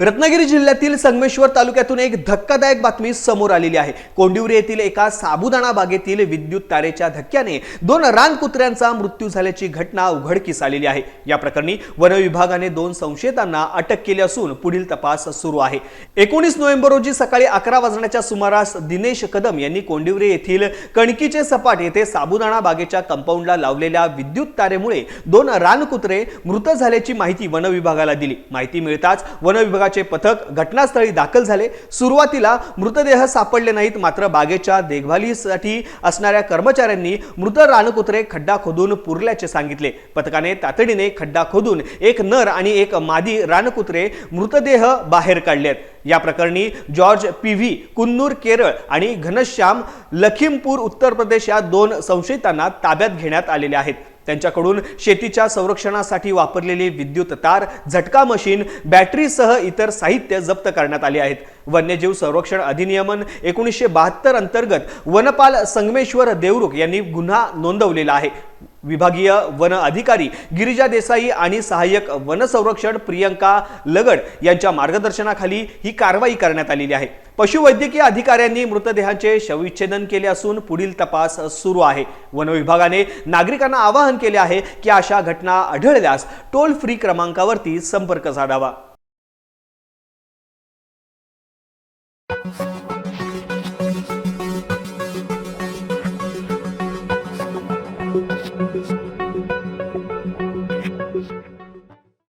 रत्नागिरी जिल्ह्यातील संगमेश्वर तालुक्यातून एक धक्कादायक बातमी समोर आलेली आहे. कोंडिवरी येथील एका साबुदाणा बागेतील विद्युत तारेच्या धक्क्याने दोन रानकुत्र्यांचा मृत्यू झाल्याची घटना उघडकीस आलेली आहे. या प्रकरणी वन विभागाने दोन संशयितांना अटक केली असून पुढील तपास सुरू आहे. एकोणीस नोव्हेंबर रोजी सकाळी अकरा वाजण्याच्या सुमारास दिनेश कदम यांनी कोंडिवरी येथील कणकीचे सपाट येथे साबुदाणा बागेच्या कंपाऊंडला लावलेल्या विद्युत तारेमुळे दोन रानकुत्रे मृत झाल्याची माहिती वन विभागाला दिली. माहिती मिळताच वन विभागाचे पथक घटनास्थळी दाखल झाले. सुरुवातीला मृतदेह सापडले नाहीत मात्र बागेच्या देखभालीसाठी असणाऱ्या कर्मचाऱ्यांनी मृत रानकुत्रे खड्डा खोदून पुरल्याचे सांगितले. पथकाने तातडीने खड्डा खोदून एक नर आणि एक मादी रानकुत्रे मृतदेह बाहेर काढलेत. या प्रकरणी George P V Kunnur Kerala आणि घनश्याम लखीमपूर उत्तर प्रदेश या दोन संशयितांना ताब्यात घेण्यात आलेले आहेत. त्यांच्याकडून शेतीच्या संरक्षणासाठी वापरलेली विद्युत तार झटका मशीन बॅटरीसह इतर साहित्य जप्त करण्यात आले आहेत. वन्यजीव संरक्षण अधिनियमन एकोणीसशे बहात्तर अंतर्गत वनपाल संगमेश्वर देवरुख यांनी गुन्हा नोंदवलेला आहे. विभागीय वन अधिकारी गिरिजा देसाई आणि सहाय्यक वन संरक्षण प्रियंका लगड यांच्या मार्गदर्शनाखाली ही कारवाई करण्यात आलेली आहे. पशुवैद्यकीय अधिकाऱ्यांनी मृतदेहांचे शवविच्छेदन केले असून पुढील तपास सुरू आहे. वन विभागाने नागरिकांना आवाहन केले आहे की अशा घटना आढळल्यास टोल फ्री क्रमांकावरती संपर्क साधावा.